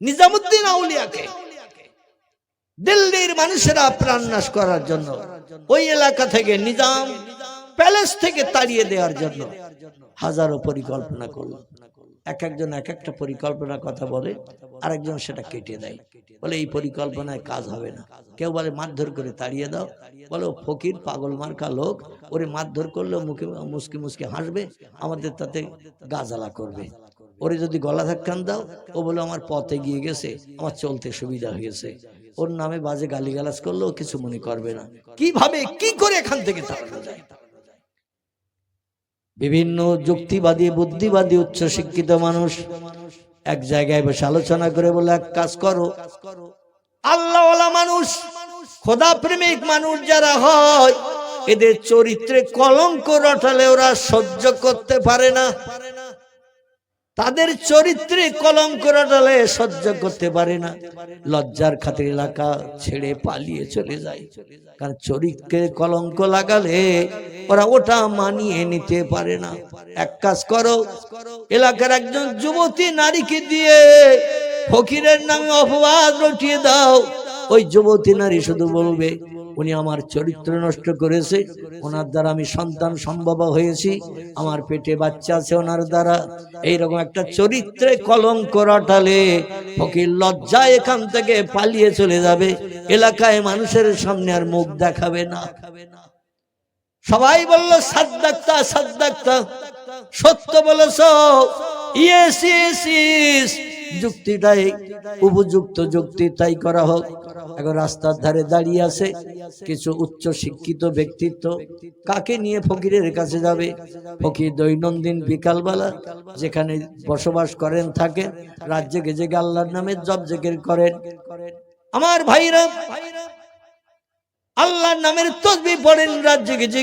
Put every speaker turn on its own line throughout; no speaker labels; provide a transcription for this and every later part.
নিজামুদ্দিন আউলিয়াকে। দিল্লির মানুষেরা প্রাণনাশ করার জন্য, ওই এলাকা থেকে নিজাম প্যালেস থেকে তাড়িয়ে দেওয়ার জন্য হাজারো পরিকল্পনা করল। এক একজন এক একটা পরিকল্পনার কথা বলে, আরেকজন সেটা কেটে দেয়। বলে, এই পরিকল্পনায় কাজ হবে না। কেউ বলে, মারধর করে তাড়িয়ে দাও। বলে, ও ফকির, পাগল মার্কা লোক, ওরে মারধর করলেও মুখে মুসকি মুসকি হাসবে, আমাদের তাতে গাজালা করবে। ওরে যদি গলা ধাক্কান দাও, ও বলে, আমার পথে গিয়ে গেছে, আমার চলতে সুবিধা হয়েছে। ওর নামে বাজে গালিগালাজ করলেও কিছু মনে করবে না। কীভাবে, কি করে এখান থেকে বিভিন্ন যুক্তিবাদী, বুদ্ধিবাদী উচ্চ শিক্ষিত মানুষ এক জায়গায় বসে আলোচনা করে বলে, এক কাজ করো। আল্লাহওয়ালা মানুষ খোদা প্রেমিক মানুষ যারা হয়, এদের চরিত্রে কলঙ্ক রটালে ওরা সহ্য করতে পারে না। তাদের চরিত্রে কলঙ্ক রটালে সহ্য করতে পারে না। লজ্জার খাতির এলাকা ছেড়ে পালিয়ে চলে যায়। কারণ চরিত্রে কলঙ্ক লাগালে ওরা ওটা মানিয়ে নিতে পারে না। এক কাজ করো, এলাকার একজন যুবতী নারীকে দিয়ে ফকিরের নামে অপবাদ রটিয়ে দাও। ওই যুবতী নারী শুধু বলবে, উনি আমার চরিত্র নষ্ট করেছে, ওনার দ্বারা আমি সন্তান সম্ভব হয়েছি, আমার পেটে বাচ্চা আছে ওনার দ্বারা। এইরকম একটা চরিত্রে কলঙ্ক রটালে ফকির লজ্জা এখান থেকে পালিয়ে চলে যাবে। এলাকায় মানুষের সামনে আর মুখ দেখাবে না। সবাই বলল, সাদ্দাক্তা সাদ্দাক্তা, সত্য বলেছ। Yes yes. যুক্তিটাই উপযুক্ত যুক্তি, তাই করা হোক। এখন রাস্তার ধারে দাঁড়িয়ে আছে কিছু উচ্চ শিক্ষিত ব্যক্তিত্ব। কাকে নিয়ে ফকিরের কাছে যাবে? ফকির দৈনন্দিন বিকালবেলা যেখানে বসবাস করেন, থাকেন রাজ্যে গেজে আল্লাহর নামে জব জেকের করেন। আমার ভাইরা, আল্লাহর নামের তসবি পড়েন রাজ্যে গেজে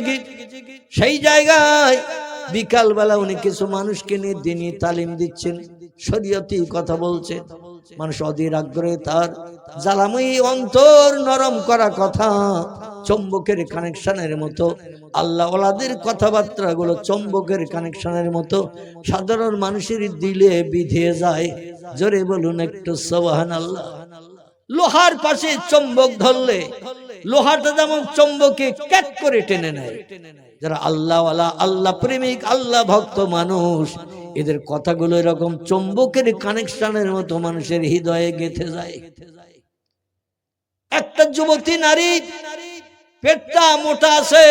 সেই জায়গায় বিকালবেলা উনি কিছু মানুষকে নিয়ে দিনই তালিম দিচ্ছেন। শরীয়তি কথা বলছে। মানুষ অধীর আগ্রহে তার জ্বালাময়ী অন্তর নরম করা কথা চম্বকের কানেকশনের মতো। আল্লাহ ওলাদের কথাবার্তা গুলো চম্বকের কানেকশনের মতো। সাধারণ মানুষের দিলে বিধে যায়। জোরে বলুন একটু সোহান আল্লাহ লোহার পাশে চম্বক ধরলে লোহাটা যেমন চম্বকে ক্যাট করে টেনে নেয়। যারা আল্লাহ আল্লাহ প্রেমিক আল্লাহ ভক্ত মানুষ এদের কথাগুলো এরকম চম্বকের কানেকশনের মতো মানুষের হৃদয়ে গেথে যায়। একটা যুবতী নারী পেটটা মোটা আছে,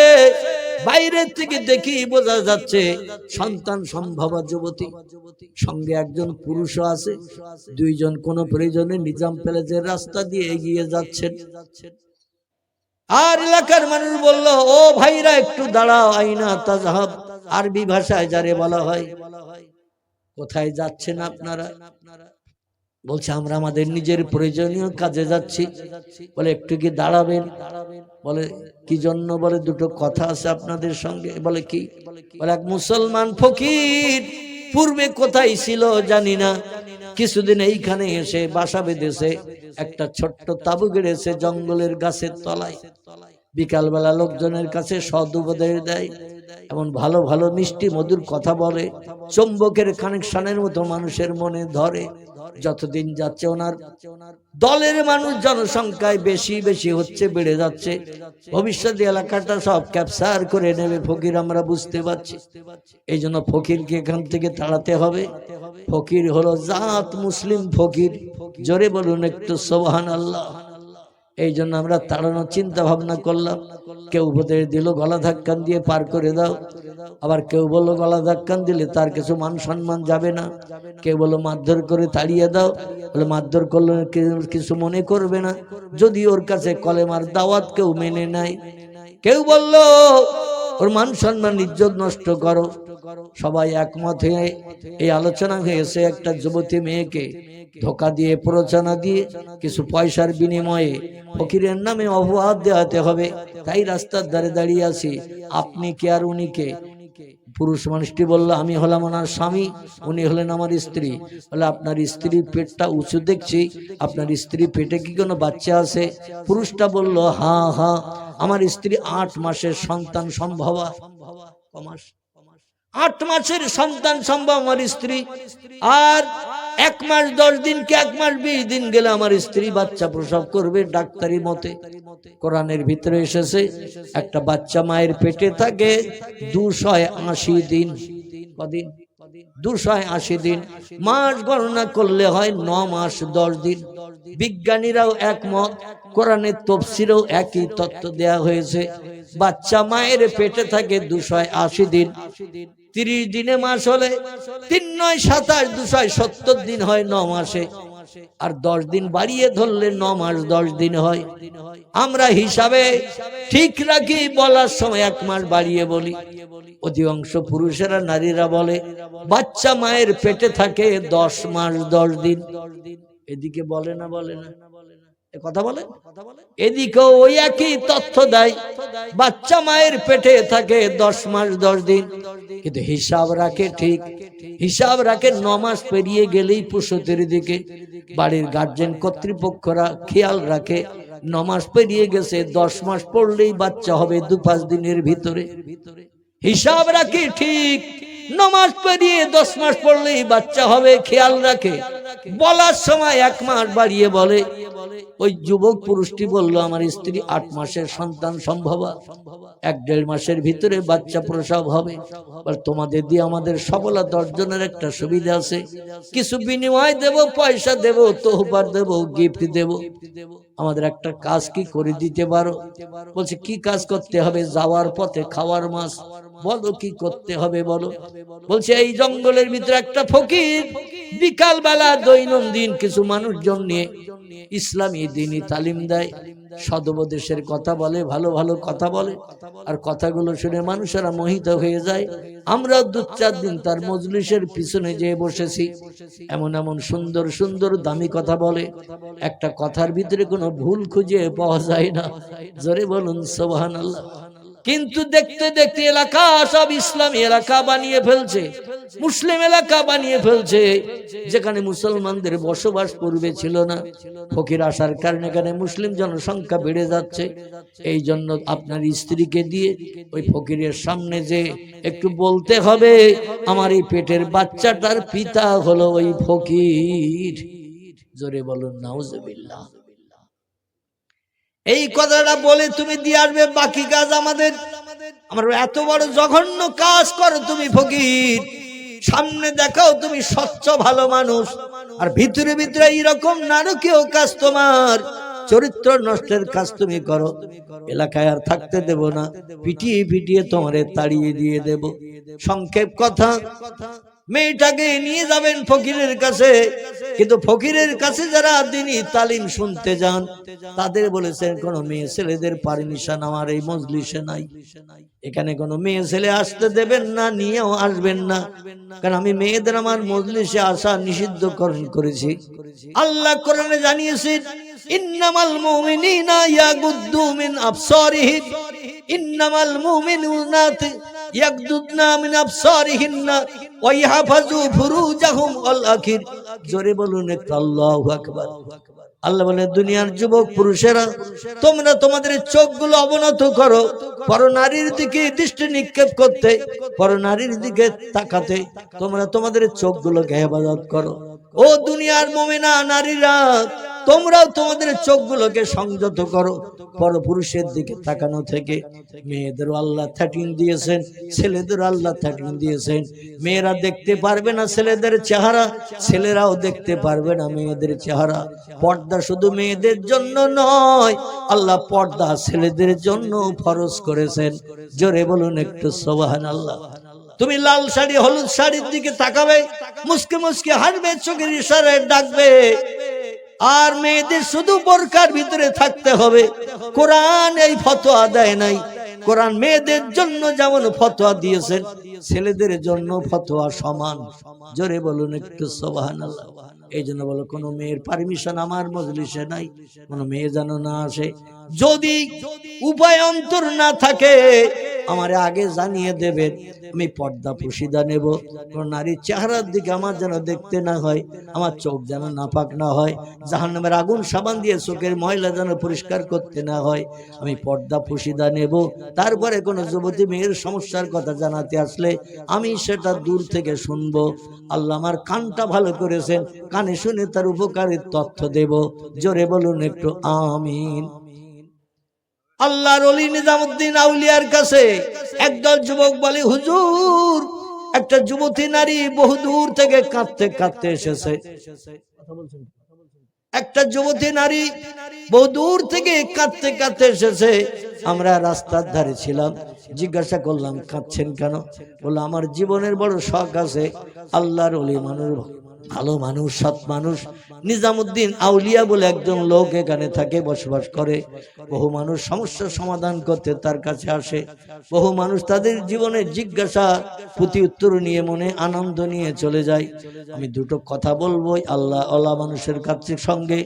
বাইরের থেকে দেখি বোঝা যাচ্ছে সন্তান সম্ভব যুবতী। সঙ্গে একজন পুরুষও আছে, দুইজন কোন প্রয়োজনে নিজাম প্যালেসের রাস্তা দিয়ে এগিয়ে যাচ্ছেন। আর এলাকার মানুষ বলল, ও ভাইরা, একটু দাঁড়াও, আইনা তাজাহাব, আরবি ভাষায় যারে বলা হয়। কোথায় যাচ্ছেন আপনারা? বলছে, আমরা আমাদের নিজের প্রয়োজনীয় কাজে যাচ্ছি। বলে, একটু কি দাঁড়াবেন? বলে, কি জন্য? বলে, দুটো কথা আছে আপনাদের সঙ্গে। বলে, কি? বলে, এক মুসলমান ফকির পূর্বে কোথায় ছিল জানি না। কিছুদিন এইখানে এসে বাসা বেঁধেছে, একটা ছোট্ট তাবু গেড়েছে জঙ্গলের গাছের তলায়। বিকালবেলা লোকজনের কাছে সদ উপদেশ দেয়। এমন ভালো ভালো, মিষ্টি, মধুর কথা বলে, চম্বকের কানেকশনের মতো মানুষের মনে ধরে। যতদিন যাচ্ছে ওনার, দলের মানুষ জনসংখ্যায় বেশি বেশি হচ্ছে, বেড়ে যাচ্ছে। ভবিষ্যৎ এলাকাটা সব ক্যাপচার করে নেবে ফকির, আমরা বুঝতে পারছি। এই জন্য ফকিরকে এখান থেকে তাড়াতে হবে। ফকির হলো জাত মুসলিম ফকির। জোরে বলুন একটু সোহান আল্লাহ এই জন্য আমরা তাড়ানোর চিন্তা ভাবনা করলাম। কেউ উপদেশ দিল, গলা ধাক্কান দিয়ে পার করে দাও। আবার কেউ বলল, গলা ধাক্কান দিলে তার কিছু মান সম্মান যাবে না। কেউ বলল, মারধর করে তাড়িয়ে দাও। বলে, মারধর করলে কিছু মনে করবে না। যদি ওর কাছে কলেমার দাওয়াত কেউ মেনে নেয়। কেউ বলল, ওর মান সম্মান ইজ্জত নষ্ট করো। সবাই একমত হয়ে এই আলোচনা হয়েছে একটা যুবতী মেয়েকে ধোকা দিয়ে, প্ররোচনা দিয়ে কিছু পয়সার বিনিময়ে ফকিরের নামে অপবাদ দেওয়াতে হবে। তাই রাস্তার ধারে দাঁড়িয়ে আছি। আপনি কে আর উনি কে? পুরুষ মানুষটি বলল, আমি হলাম ওনার স্বামী, উনি হলেন আমার স্ত্রী। বলে, আপনার স্ত্রীর পেটটা উঁচু দেখছি। আপনার স্ত্রী পেটে কি কোনো বাচ্চা আছে? পুরুষটা বলল, হা হা, আমার স্ত্রী আট মাসের সন্তান সম্ভবা। কমাস। আট মাসের সন্তান সম্ভব আমার স্ত্রী। আর এক মাস, দশ দিন কি এক মাস, বিশ দিন গেলে আমার স্ত্রী বাচ্চা প্রসব করবে ডাক্তারি মতে। কোরআনের ভিতরে এসেছে, একটা বাচ্চা মায়ের পেটে থাকে দুশো আশি দিন। কদিন? দুশো আশি দিন। মাস গণনা করলে হয় ন মাস, দশ দিন। বিজ্ঞানীরাও একমত, কোরআনের তফসিরেও একই তত্ত্ব দেয়া হয়েছে। বাচ্চা মায়ের পেটে থাকে দুশো আশি দিন। তিরিশ দিনে মাস হলে তিন নয়, সাতাশ দুশো সত্তর দিন হয় ন মাসে। আর দশ দিন বাড়িয়ে ধরলে ন মাস, দশ দিন হয়। আমরা হিসাবে ঠিক রাখি, বলার সময় এক মাস বাড়িয়ে বলি। অধিকাংশ পুরুষেরা, নারীরা বলে, বাচ্চা মায়ের পেটে থাকে দশ মাস, দশ দিন। এদিকে বলে না বলে না। কথা বলে এদিকেও ওই একই তথ্য দেয়, বাচ্চা মায়ের পেটে থাকে দশ মাস, দশ দিন। কিন্তু হিসাব রাখে ঠিক। হিসাব রাখে ন মাস পেরিয়ে গেলেই পুষতের দিকে। বাড়ির গার্জেন কর্তৃপক্ষরা খেয়াল রাখে, ন মাস পেরিয়ে গেছে, দশ মাস পড়লেই বাচ্চা হবে দু পাঁচ দিনের ভিতরে। হিসাব রাখে ঠিক নমাজ পেরিয়ে দশ মাস পড়লেই বাচ্চা হবে, খেয়াল রাখে। বলার সময় এক মাস বাড়িয়ে বলে, ওই যুবক পুরুষটি বলল, আমার স্ত্রী আট মাসের সন্তান সম্ভব। এক দেড় মাসের ভিতরে বাচ্চা প্রসব হবে। তোমাদের দিয়ে আমাদের সফলতা অর্জনের একটা সুবিধা আছে। কিছু বিনিময় দেব, পয়সা দেব তোহবার দেব গিফট দেব। আমাদের একটা কাজ কি করে দিতে পারো? বলছে, কি কাজ করতে হবে? যাওয়ার পথে খাওয়ার মাছ বলো কি করতে হবে বলো? বলছে, এই জঙ্গলের ভিতরে একটা ফকির বিকাল বেলা দৈনন্দিন কিছু মানুষজন নিয়ে ইসলামী দিনই তালিম দেয়। সদবদেশের কথা বলে, ভালো ভালো কথা বলে, আর কথাগুলো শুনে মানুষেরা মোহিত হয়ে যায়। আমরা দু চার দিন তার মজলিসের পিছনে যেয়ে বসেছি। এমন এমন সুন্দর সুন্দর দামি কথা বলে। একটা কথার ভিতরে কোনো ভুল খুঁজে পাওয়া যায় না। জোরে বলুন সোবাহান আল্লাহ কিন্তু দেখতে দেখতে এলাকা সব ইসলামী এলাকা বানিয়ে ফেলছে, মুসলিম এলাকা বানিয়ে ফেলছে, যেখানে মুসলমানদের বসবাস পূর্বে ছিল না। ফকির আসার কারণে এখানে মুসলিম জনসংখ্যা বেড়ে যাচ্ছে। এই জন্য আপনার স্ত্রীকে দিয়ে ওই ফকিরের সামনে যে একটু বলতে হবে, আমার এই পেটের বাচ্চাটার পিতা হলো ওই ফকির। জোরে বলুন, নাউজবিল্লাহ। এই কথাটা বলে তুমি দিয়ে আসবে, বাকি কাজ আমাদের। আমার এত বড় জঘন্য কাজ করো তুমি ফকির। সামনে দেখাও তুমি স্বচ্ছ, ভালো মানুষ। আর ভিতরে ভিতরে এইরকম নারকীয় কাজ তোমার। চরিত্র নষ্টের কাজ তুমি করো। এলাকায় আর থাকতে দেব না। পিটিয়ে পিটিয়ে তোমারে তাড়িয়ে দিয়ে দেব। সংক্ষেপ কথা। মেয়েটাকে নিয়ে যাবেন ফকিরের কাছে। কিন্তু ফকিরের কাছে যারা দিনই তালিম শুনতে যান, তাদের বলেছেন, কোনো মেয়ে ছেলেদের পারমিশন আমার এই মজলিসে নাই। এখানে কোনো মেয়ে ছেলে আসতে দেবেন না, নিয়েও আসবেন না। কারণ আমি মেয়েদের আমার মজলিসে আসা নিষিদ্ধকরণ করেছি। আল্লাহ কোরআনে জানিয়েছেন, ইন্নামাল মুমিনিনা ইয়াগুদ্দু মিন আবসারিহিম। ইন্নামাল মুমিনুনা দুনিয়ার যুবক পুরুষেরা, তোমরা তোমাদের চোখগুলো অবনত করো, পর নারীর দিকে দৃষ্টি নিক্ষেপ করতে, পর নারীর দিকে তাকাতে, তোমরা তোমাদের চোখগুলোকে হেফাজত করো। ও দুনিয়ার মোমেনা নারীরা তোমরাও তোমাদের চোখগুলোকে সংযত করো। পরপুরুষের দিকে তাকানো থেকে মেয়েদেরও আল্লাহ থার্টিন দিয়েছেন, ছেলেদেরও আল্লাহ থার্টিন দিয়েছেন। মেয়েরা দেখতে পারবে না ছেলেদের চেহারা, ছেলেরাও দেখতে পারবে না মেয়েদের চেহারা। পর্দা শুধু মেয়েদের জন্য নয়, আল্লাহ পর্দা ছেলেদের জন্য ফরজ করেছেন। জোরে বলুন একটু সোবাহান আল্লাহ তুমি লাল শাড়ি, হলুদ শাড়ির দিকে তাকাবে, মুসকে মুসকে হাসবে, চোখের ইশারায় ডাকবে। আর মেয়েদের শুধু বোরকার ভিতরে থাকতে হবে। কোরআন এই ফতোয়া দেয় নাই। কোরআন মেয়েদের জন্য যেমন ফতোয়া দিয়েছেন, ছেলেদের জন্য ফতোয়া সমান। জোরে বলুন একটু সোবাহান এই জন্য বলো, কোনো মেয়ের পারমিশন আমার মজলিসে নাই। কোনো মেয়ে যেন না আসে। যদি উপায় অন্তর না থাকে আমার আগে জানিয়ে দেবেন আমি পর্দা পুশিদা নেব। কোন নারীর চেহারার দিকে আমার যেন দেখতে না হয়, আমার চোখ যেন নাপাক না হয়, জাহান্নামের আগুন সাবান দিয়ে চোখের ময়লা যেন পরিষ্কার করতে না হয়, আমি পর্দা পুশিদা নেব। তারপরে কোনো যুবতী মেয়ের সমস্যার কথা জানাতে আসলে আমি সেটা দূর থেকে শুনব। আল্লাহ আমার কানটা ভালো করেছেন, কানে শুনে তার উপকারের তথ্য দেব। জোরে বলুন একটু, আমিন। আল্লাহর অলি নিজামুদ্দিন আউলিয়ার কাছে একদল যুবক বলে, হুজুর, একটা যুবতী নারী বহু দূর থেকে কাঁদতে কাঁদতে এসেছে। একটা যুবতী নারী বহু দূর থেকে কাঁদতে কাঁদতে এসেছে। আমরা রাস্তার ধারে ছিলাম, জিজ্ঞাসা করলাম, কাঁদছেন কেন? বলল, আমার জীবনের বড় শখ আছে, আল্লাহর অলি মানুষ ভালো মানুষ, সৎ মানুষ। নিজামুদ্দিন আউলিয়া বলে একজন লোক এখানে থাকে, বসবাস করে। বহু মানুষ সমস্যার সমাধান করতে তার কাছে আসে। বহু মানুষ তাদের জীবনে জিজ্ঞাসা প্রতি উত্তর নিয়ে মনে আনন্দ নিয়ে চলে যায়। আমি দুটো কথা বলব আল্লাহ আল্লাহ মানুষের কাছে সঙ্গে।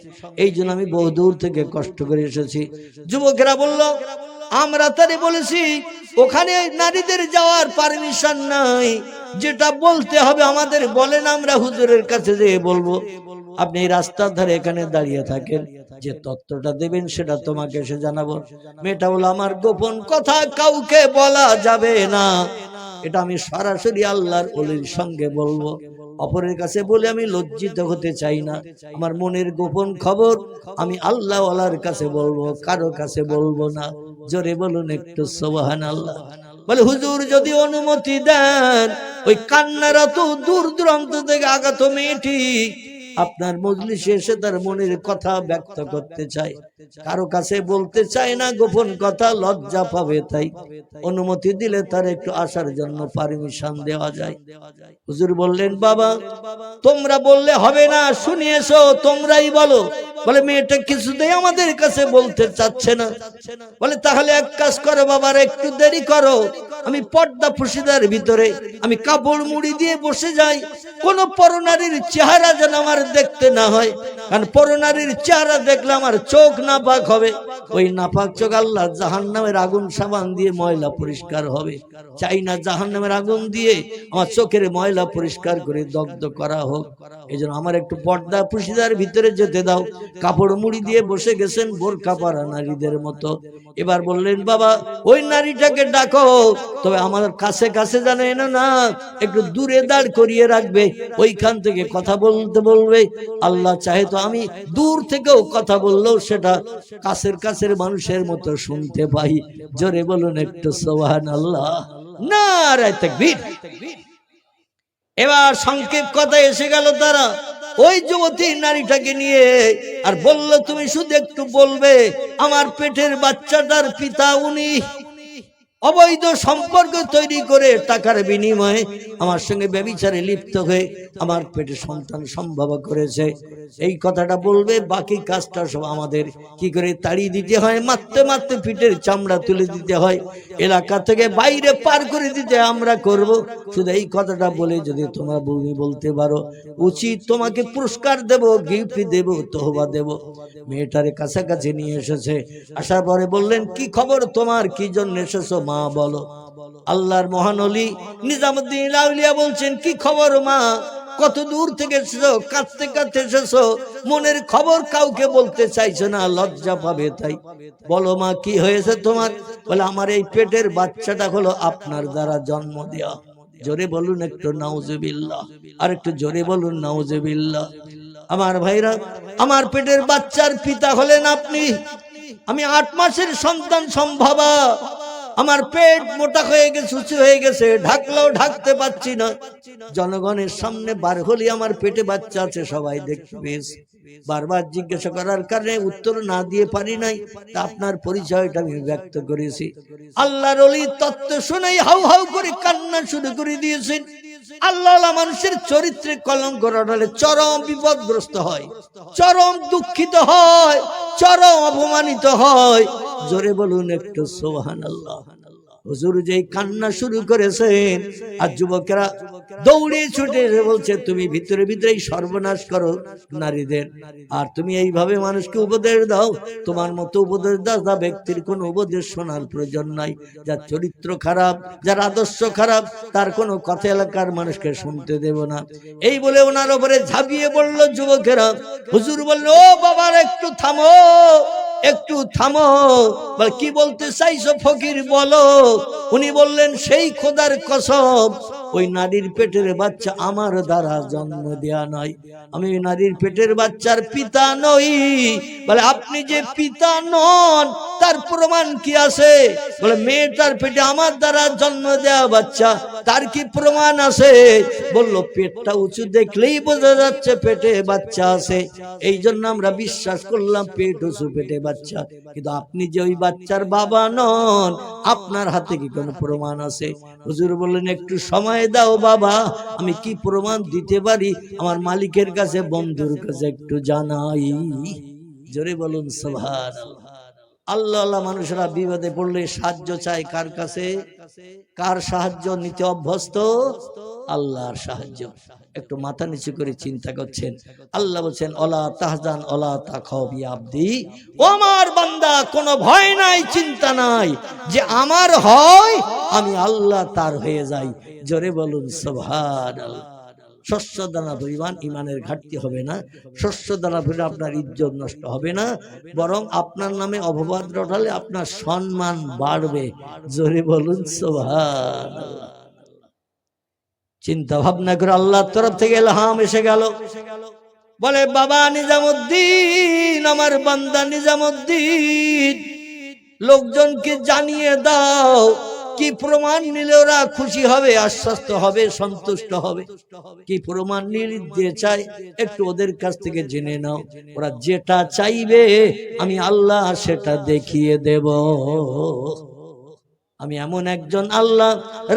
এই জন্য আমি বহু দূর থেকে কষ্ট করে এসেছি। যুবকেরা বলল আমরা তারে বলেছি, ওখানে নারীদের যাওয়ার পারমিশন নাই। যেটা বলতে হবে আমাদের, বলেন আমরা হুজুরের কাছে যেয়ে বলব। আপনি রাস্তার ধারে এখানে দাঁড়িয়ে থাকেন, যে তত্ত্বটা দেবেন সেটা তোমাকে এসে জানাব। মেয়েটা বলো আমার গোপন কথা কাউকে বলা যাবে না। এটা আমি সরাসরি আল্লাহর অলির সঙ্গে বলব। অপরের কাছে বলে আমি লজ্জিত হতে চাই না। আমার মনের গোপন খবর আমি আল্লাহ আল্লাহর কাছে বলব, কারও কাছে বলব না। জোরে বলুন একটু সোহান আল্লাহ বলে, হুজুর, যদি অনুমতি দেন, ওই কান্নারত দূর দূরান্ত থেকে আগত মেয়েটি আপনার মজলিসে এসে তার মনের কথা ব্যক্ত করতে চায়। কারও কাছে বলতে চায় না, গোপন কথা লজ্জা পাবে তাই। অনুমতি দিলে তার একটু আসার জন্য পারমিশন দেওয়া যায়। হুজুর বললেন, বাবা, তোমরা বললে হবে না, শুনিয়েছো, তোমরাই বলো। বলে, মেয়েটা কিছুতেই আমাদের কাছে বলতে চাচ্ছে না। বলে, তাহলে এক কাজ করো বাবার, একটু দেরি করো। আমি পর্দা ফুসিদার ভিতরে, আমি কাপড় মুড়ি দিয়ে বসে যাই। কোন পরনারীর চেহারা যেন আমার দেখতে না হয়। কারণ পরনারীর চেহারা দেখলে আমার চোখ নাপাক হবে। ওই নাপাক চোখ আল্লাহ জাহান নামের আগুন সাবান দিয়ে ময়লা পরিষ্কার হবে। চাই না জাহান নামের আগুন দিয়ে আমার চোখের ময়লা পরিষ্কার করে দগ্ধ করা হোক। এই আমার একটু পর্দা পুশিদার ভিতরে যেতে দাও। কাপড় মুড়ি দিয়ে বসে গেছেন বোরকা পাড়া নারীদের মতো। এবার বললেন, বাবা, ওই নারীটাকে ডাকো। তবে আমার কাছে কাছে জানে না না, একটু দূরে দাঁড় করিয়ে রাখবে। ওইখান থেকে কথা বলতে বলবে আল্লাহ চাহে তো আমি দূর থেকেও কথা বললেও সেটা কাছের কাছের মানুষের মতো শুনতে পাই। জোরে বলুন একটু সোহান আল্লাহ না এবার সংক্ষেপ কথা এসে গেল তারা, ওই যুবতী নারীটাকে নিয়ে, আর বলল তুমি শুধু একটু বলবে, আমার পেটের বাচ্চাটার পিতা উনি অবৈধ সম্পর্ক তৈরি করে টাকার বিনিময়ে আমার সঙ্গে ব্যবিচারে লিপ্ত হয়ে আমার পেটে সন্তান সম্ভব করেছে। এই কথাটা বলবে, বাকি কাজটা সব আমাদের। কি করে তাড়িয়ে দিতে হয়? মারতে মারতে পিঠের চামড়া তুলে দিতে হয়। এলাকা থেকে বাইরে পার করে দিতে আমরা করব। শুধু এই কথাটা বলে যদি তোমরা বৌনি বলতে পারো, উচিত তোমাকে পুরস্কার দেব গিফট দেব, তোহবা দেব। মেয়েটারে কাছাকাছি নিয়ে এসেছে। আসার পরে বললেন, কি খবর তোমার? কি জন্য এসেছ? মা বলো। আল্লাহর মহানলি নিজামুদ্দিন আউলিয়া বলছেন, কি খবর মা? কত দূর থেকে এসেছ? কাঁদতে কাঁদতে এসেছ? মনের খবর কাউকে বলতে চাইছো না? লজ্জা পাবে তাই। বলো মা, কি হয়েছে তোমার? বলে, আমার এই পেটের বাচ্চাটা হলো আপনার দ্বারা জন্ম দেওয়া জোরে বলুন একটু, নাউজুবিল্লাহ। আর একটু জোরে বলুন, নাউজুবিল্লাহ। আমার ভাইরা, আমার পেটের বাচ্চার পিতা হলেন আপনি। আমি আট মাসের সন্তান সম্ভাবা। আমার পেট মোটা হয়ে গেছে উঁচু হয়ে গেছে, ঢাকলেও ঢাকতে পারছি না। জনগণের সামনে বার হলি আমার পেটে বাচ্চা আছে, সবাই দেখবে। বারবার জিজ্ঞাসা করার কারণে উত্তর না দিয়ে পারি নাই, তা আপনার পরিচয়টা আমি ব্যক্ত করেছি। আল্লাহর অলি তত্ত্ব শুনেই হাউ হাউ করে কান্না শুরু করে দিয়েছেন। আল্লাহ মানুষের চরিত্রে কলঙ্ক রটালে চরম বিপদগ্রস্ত হয়, চরম দুঃখিত হয়, চরম অপমানিত হয়। জোরে বলুন একটু সোহান আল্লাহ হুজুর যেই কান্না শুরু করেছেন, আর যুবকেরা দৌড়ে ছুটে বলছে, তুমি ভিতরে ভিতরেই সর্বনাশ করো নারীদের। আর তুমি এইভাবে মানুষকে উপদেশ দাও। তোমার মতো উপদেশ দাতা ব্যক্তির কোনো উপদেশ শোনার প্রয়োজন নাই। যার চরিত্র খারাপ, যার আদর্শ খারাপ, তার কোনো কথা এলাকার মানুষকে শুনতে দেব না। এই বলে ওনার ওপরে ঝাঁপিয়ে পড়ল যুবকেরা। হুজুর বলল, ও বাবার, একটু থামো। একটু থামো। কি বলতে চাইছো ফকির, বলো। উনি বললেন, সেই খোদার কসম, ওই নারীর পেটের বাচ্চা আমার দ্বারা জন্ম দেয়া নয়। আমি নারীর পেটের বাচ্চার পিতা নই। বলে, আপনি যে পিতা নন, তার প্রমাণ কি আছে? বলে মেয়েটার পেটে আমার দ্বারা জন্ম দেয়া বাচ্চা। তার কি প্রমাণ আছে? বলল, পেটটা উঁচু দেখলেই বোঝা যাচ্ছে পেটে বাচ্চা আছে। এই জন্য আমরা বিশ্বাস করলাম পেট উঁচু, পেটে বাচ্চা। কিন্তু আপনি যে ওই বাচ্চার বাবা নন, আপনার হাতে কি কোনো প্রমাণ আছে? হুজুর বললেন, একটু সময় দাও বাবা, আমি কি প্রমাণ দিতে পারি? আমার মালিকের কাছে, বন্ধুর কাছে একটু জানাই। জোরে বলুন সোভান আল্লাহ আল্লাহ মানুষরা বিপদে পড়লে সাহায্য চায় কার কাছে? কার সাহায্য নিতে অভ্যস্ত? আল্লাহর সাহায্য। একটু মাথা নিচু করে চিন্তা করছেন। আল্লাহ বলছেন, অলা তাহজান, অলা তাখবি আব্দি। ও আমার বান্দা, কোনো ভয় নাই, চিন্তা নাই। যে আমার হয়, আমি আল্লাহ তার হয়ে যাই। জোরে বলুন সোভান শস্য দানা পরিমাণ ইমানের ঘাটতি হবে না। শস্য দানা পরিমাণ আপনার ইজ্জত নষ্ট হবে না। বরং আপনার নামে অপবাদ রটালে আপনার সম্মান বাড়বে। জোরে বলুন সোভান চিন্তা ভাবনা করে আল্লাহর তরফ থেকে এলহাম এসে গেল। বলে, বাবা নিজামুদ্দিন, আমার বান্দা নিজামুদ্দিন, লোকজনকে জানিয়ে দাও। কি প্রমাণ নিলে ওরা খুশি হবে, আশ্বস্ত হবে, সন্তুষ্ট হবে? কি প্রমাণ নিলে যে চাই একটু ওদের কাছ থেকে জেনে নাও। ওরা যেটা চাইবে, আমি আল্লাহ সেটা দেখিয়ে দেব। আমি এমন একজন আল্লাহ,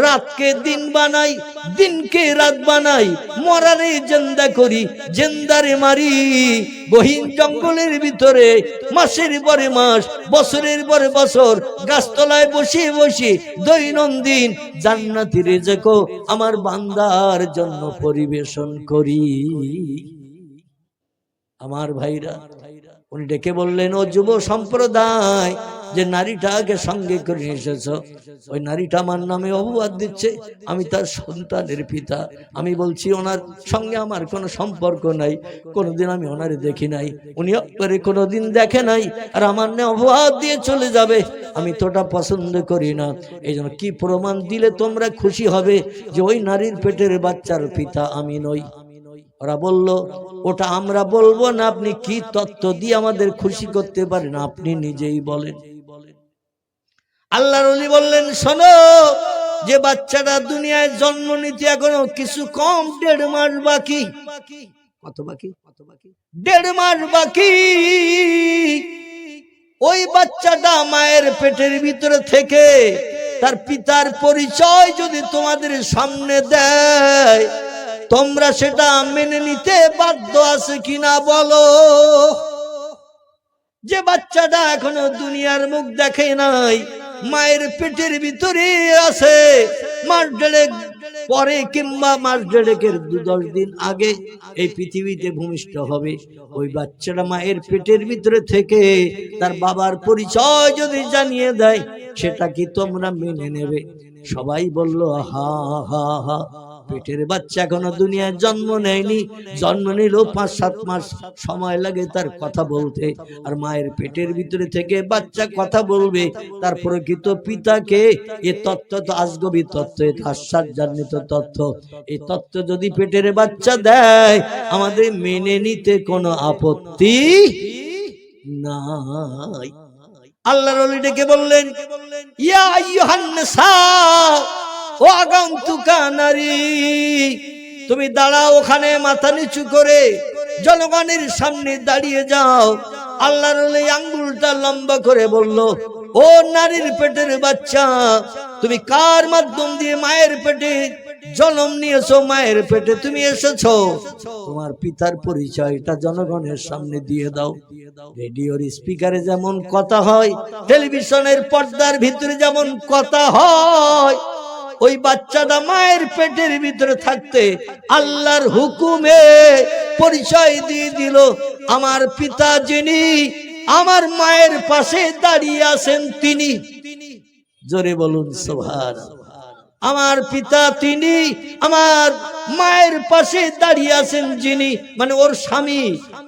রাতকে দিন বানাই, দিনকে রাত বানাই মরারে জেন্দা করি, জেন্দারে মারি। গহীন জঙ্গলের ভিতরে মাসের পরে মাস, বছরের পরে বছর গাছতলায় বসে বসে দৈনন্দিন জান্নাতি রেজেকো আমার বান্দার জন্য পরিবেশন করি। আমার ভাইরা, উনি ডেকে বললেন, ও যুব সম্প্রদায় যে নারীটাকে সঙ্গে করে এসেছ, ওই নারীটা আমার নামে অপবাদ দিচ্ছে, আমি তার সন্তানের পিতা। আমি বলছি, ওনার সঙ্গে আমার কোনো সম্পর্ক নাই, কোনোদিন আমি ওনারে দেখি নাই, উনি করে কোনোদিন দেখে নাই, আর আমার নামে অপবাদ দিয়ে চলে যাবে। আমি তোটা পছন্দ করি না। এই জন্য কি প্রমাণ দিলে তোমরা খুশি হবে যে ওই নারীর পেটের বাচ্চার পিতা আমি নই? ওরা বলল, ওটা আমরা বলব না, আপনি কি তত্ত্ব দিয়ে আমাদের খুশি করতে পারেন? আপনি নিজেই বলেন। আল্লাহর অলি বললেন, শোনো, যে বাচ্চাটা দুনিয়ায় জন্ম নিতে এখনও কিছু কম দেড় মাস বাকি। কত বাকি? কত বাকি? দেড় মাস বাকি। ওই বাচ্চাটা মায়ের পেটের ভিতরে থেকে তার পিতার পরিচয় যদি তোমাদের সামনে দেয়, তোমরা সেটা মেনে নিতে বাধ্য আছে কিনা বলো? যে বাচ্চাটা এখনও দুনিয়ার মুখ দেখে নাই মায়ের পেটের ভিতরে আছে। মাস ডেড়েক পরে কিংবা মাস ডেড়েকের দু দশ দিন আগে এই পৃথিবীতে ভূমিষ্ঠ হবে। ওই বাচ্চাটা মায়ের পেটের ভিতরে থেকে তার বাবার পরিচয় যদি জানিয়ে দেয়, সেটা কি তোমরা মেনে নেবে? সবাই বলল, হা হা হা। পেটের বাচ্চা এখনও দুনিয়ায় জন্ম নেয়নি। জন্ম নিল পাঁচ, সাত মাস সময় লাগে তার কথা বলতে। আর মায়ের পেটের ভিতরে থেকে বাচ্চা কথা বলবে। তার প্রকৃত পিতাকে এ তত্ত্ব তো আজগবি তত্ত্ব এটা আশ্চর্যান্বিত তথ্য এই তত্ত্ব। যদি পেটের বাচ্চা দেয়, আমাদের মেনে নিতে কোনো আপত্তি নাই। আল্লাহর ডেকে বললেন? ইয়া আইয়ুহান নিসা ও আগাম আগন্তুকা নারী, তুমি দাঁড়াও ওখানে মাথা নিচু করে, জনগণের সামনে দাঁড়িয়ে যাও। আল্লাহর আঙ্গুলটা লম্বা করে বলল, ও নারীর পেটের বাচ্চা, তুমি কার মাধ্যম দিয়ে মায়ের পেটে জন্ম নিয়েছো, মায়ের পেটে তুমি এসেছ? তোমার পিতার পরিচয়টা জনগণের সামনে দিয়ে দাও। রেডিওর স্পিকারে যেমন কথা হয়, টেলিভিশনের পর্দার ভিতরে যেমন কথা হয় ওই বাচ্চাটা মায়ের পেটের ভিতরে থাকতে আল্লাহর হুকুমে পরিচয় দিয়ে দিল, আমার পিতা যিনি, আমার মায়ের পাশে দাঁড়িয়ে আছেন তিনি। জোরে বলুন সোভার আমার পিতা তিনি, আমার মায়ের পাশে দাঁড়িয়ে আছেন যিনি। মানে ওর স্বামী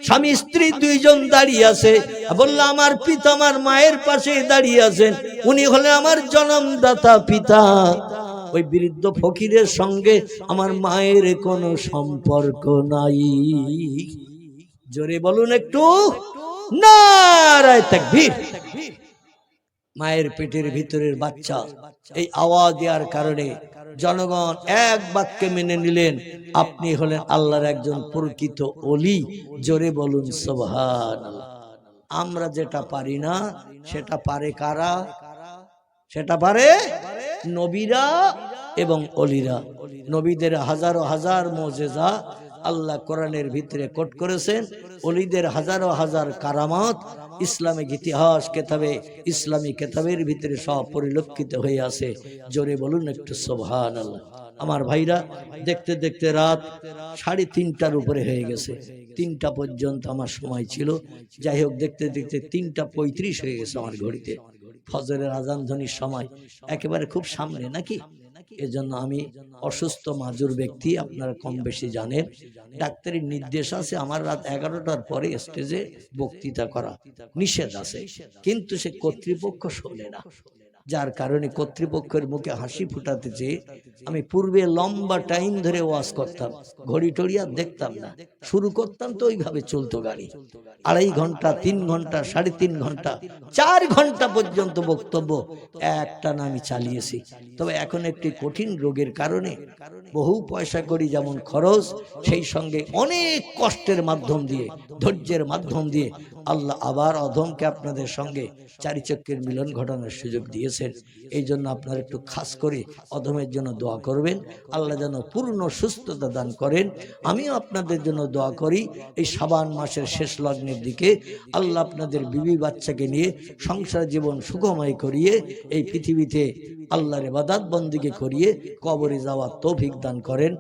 স্বামী, স্ত্রী দুইজন দাঁড়িয়ে আছে। বলল, আমার পিতা, আমার মায়ের পাশে দাঁড়িয়ে আছেন। উনি হলে আমার জন্মদাতা পিতা। ওই বৃদ্ধ ফকিরের সঙ্গে আমার মায়ের কোনো সম্পর্ক নাই। জোরে বলুন একটু। নারায় মায়ের পেটের ভিতরের বাচ্চা, এই আওয়াজ দেওয়ার কারণে জনগণ এক বাক্যে মেনে নিলেন, আপনি হলেন আল্লাহর একজন প্রকৃত অলি জোরে বলুন সোভান আমরা যেটা পারি না, সেটা পারে কারা? সেটা পারে নবীরা এবং অলিরা। নবীদের হাজারো হাজার মজেজা আল্লাহ কোরআনের ভিতরে কোট করেছেন। অলিদের হাজারো হাজার কারামাত ইসলামিক ইতিহাস কেতাবে ইসলামী কেতাবের ভিতরে সব পরিলক্ষিত হয়ে আছে। জোরে বলুন একটু সোভান আল্লাহ আমার ভাইরা, দেখতে দেখতে রাত সাড়ে তিনটার উপরে হয়ে গেছে। তিনটা পর্যন্ত আমার সময় ছিল। যাই হোক, দেখতে দেখতে তিনটা পঁয়ত্রিশ হয়ে গেছে আমার ঘড়িতে। ফজরের আজান ধ্বনির সময় একেবারে খুব সামনে, নাকি? এজন্য আমি অসুস্থ, মাজুর ব্যক্তি, আপনারা কম বেশি জানেন। ডাক্তারের নির্দেশ আছে আমার রাত এগারোটার পরে স্টেজে বক্তৃতা করা। নিষেধ আছে। কিন্তু সে কর্তৃপক্ষ শোনে না। যার কারণে কর্তৃপক্ষের মুখে হাসি ফুটাতে চেয়ে আমি পূর্বে লম্বা টাইম ধরে ওয়াজ করতাম, ঘড়ি টড়ি আর দেখতাম না। শুরু করতাম তো ওইভাবে চলতো গাড়ি। আড়াই ঘণ্টা, তিন ঘণ্টা, সাড়ে তিন ঘণ্টা, চার ঘণ্টা পর্যন্ত বক্তব্য একটা না আমি চালিয়েছি। তবে এখন একটি কঠিন রোগের কারণে বহু পয়সা করি যেমন খরচ, সেই সঙ্গে অনেক কষ্টের মাধ্যম দিয়ে, ধৈর্যের মাধ্যম দিয়ে আল্লাহ আবার অধমকে আপনাদের সঙ্গে চারিচক্রের মিলন ঘটানোর সুযোগ দিয়েছেন। এই জন্য আপনারা একটু খাস করে অধমের জন্য দোয়া করবেন। আল্লাহ যেন পূর্ণ সুস্থতা দান করেন। আমিও আপনাদের জন্য দোয়া করি। এই সাবান মাসের শেষ লগ্নের দিকে আল্লাহ আপনাদের বিবি বাচ্চাকে নিয়ে সংসার জীবন সুখময় করিয়ে এই পৃথিবীতে আল্লাহর বাদাত বন্দিকে করিয়ে কবরে যাওয়ার তৌফিক দান করেন।